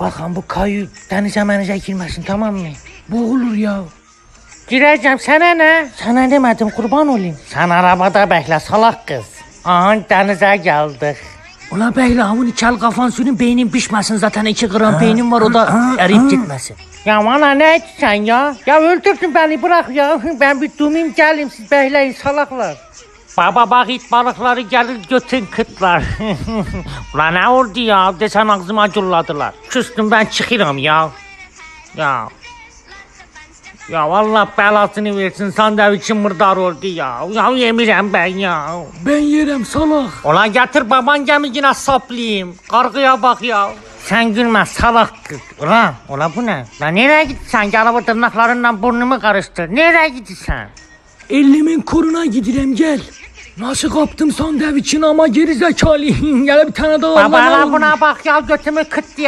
Bakın bu kayu denize menize girmesin tamam mı? Boğulur ya. Gireceğim sana ne? Sana demedim kurban olayım. Sen arabada bekle salak kız. Aha denize geldik. Ula beyler havunu kel kafan sürün beynin pişmesin zaten iki gram beynim var o da eriyip gitmesin. Ya bana ne etsen ya? Ya öldürdün beni bırak ya. Ben bir dumim gelim siz bekleyin salaklar. Baba bak it balıkları gelir götün kıtlar. Ulan ne oldu ya? Desen ağzıma culladılar. Küstüm ben çıkıram ya. Ya. Ya Allah belasını versin sandviçim mırdar oldu ya. Ya yemirem ben ya. Ben yerim salak. Ulan getir baban gemicine saplayayım. Kargıya bak ya. Sen gülme salak kız. Ulan, ulan bu ne? Lan nereye gitsen? Gel bu tırnaklarından burnumu karıştır. Nereye gidiyorsun? Ellimin koruna gidirem gel. Nasıl kaptım sandviçini ama geri zekalı. Gel bir tane daha Baba lan buna bak ya götümü kıt diye